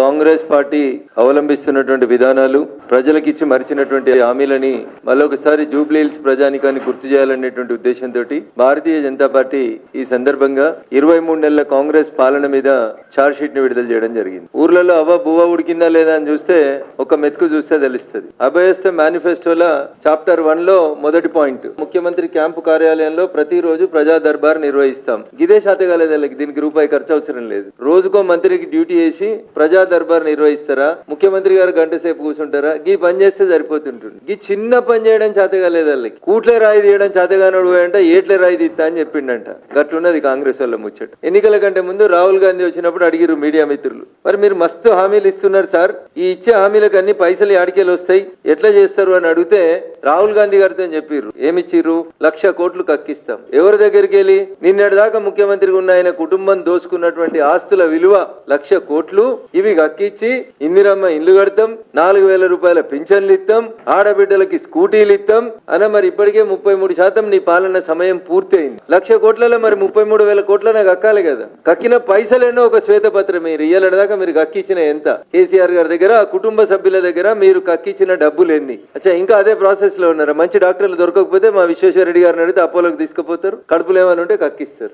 Congress party అవలంబిస్తున్నటువంటి విధానాలు ప్రజలకు ఇచ్చి మరిచినటువంటి హామీలని మరొకసారి జూబ్లీహిల్స్ ప్రజానికాన్ని గుర్తు చేయాలనేటువంటి ఉద్దేశంతో భారతీయ జనతా పార్టీ ఈ సందర్భంగా ఇరవై మూడు నెలల కాంగ్రెస్ పాలన మీద చార్జ్ షీట్ని విడుదల చేయడం జరిగింది. ఊర్లలో అవ్వ బువ్వ ఉడికిందా లేదా అని చూస్తే ఒక మెతుకు చూస్తే తెలుస్తుంది. అభయస్థ మేనిఫెస్టోల చాప్టర్ వన్లో మొదటి పాయింట్ ముఖ్యమంత్రి క్యాంపు కార్యాలయంలో ప్రతిరోజు ప్రజా దర్బార్ నిర్వహిస్తాం. ఇదే శాతగాలేదు దీనికి రూపాయి ఖర్చు అవసరం లేదు. రోజుకో మంత్రికి డ్యూటీ చేసి ప్రజా దర్బార్ నిర్వహిస్తారా? ముఖ్యమంత్రి గారు గంట సేపు కూర్చుంటారా? గీ పని చేస్తే సరిపోతుంటుంది. గీ చిన్న పని చేయడం చేతగాలేదు వాళ్ళకి కూట్లే రాయి తీయడం చేతగానోడు అంటే ఏట్లే రాయి తీస్తా అని చెప్పిండంట. గట్లున్నది కాంగ్రెస్ వాళ్ళ ముచ్చట. ఎన్నికల కంటే ముందు రాహుల్ గాంధీ వచ్చినప్పుడు అడిగిరు మీడియా మిత్రులు. మరి మీరు మస్తు హామీలు ఇస్తున్నారు సార్. ఈ ఇచ్చే హామీలకు అన్ని పైసలు ఆడికేలు వస్తాయి. ఎట్లా చేస్తారు అని అడిగితే రాహుల్ గాంధీ గారితో చెప్పిర్రు. ఏమిచ్చిర్రు? లక్ష కోట్లు కక్కిస్తాం. ఎవరి దగ్గరికి వెళ్ళి? నిన్నటి దాకా ముఖ్యమంత్రిగా ఉన్న ఆయన కుటుంబం దోసుకున్నటువంటి ఆస్తుల విలువ లక్ష కోట్లు. ఇవి కక్కిచ్చి ఇందిరమ్మ ఇల్లు కడతాం నాలుగు వేల రూపాయల పింఛన్లు ఇస్తాం ఆడబిడ్డలకి స్కూటీలు ఇస్తాం. అన్న మరి ఇప్పటికే ముప్పై మూడు శాతం నీ పాలన సమయం పూర్తయింది. లక్ష కోట్లలో మరి ముప్పై మూడు వేల కోట్లనే కక్కాలి కదా. కక్కిన పైసలేనో ఒక శ్వేతపత్రం మీరు ఇయ్యాలని దాకా మీరు కక్కించిన ఎంత? కేసీఆర్ గారి దగ్గర ఆ కుటుంబ సభ్యుల దగ్గర మీరు కక్కిచ్చిన డబ్బులు ఎన్ని? అచ్చా ఇంకా అదే ప్రాసెస్లో ఉన్నారు? మంచి డాక్టర్లు దొరకకపోతే మా విశ్వేశ్వర రెడ్డి గారిని అడిగితే అపోలోకి తీసుకుపోతారు. కడుపులు ఏమైనా ఉంటే కక్కిస్తారు.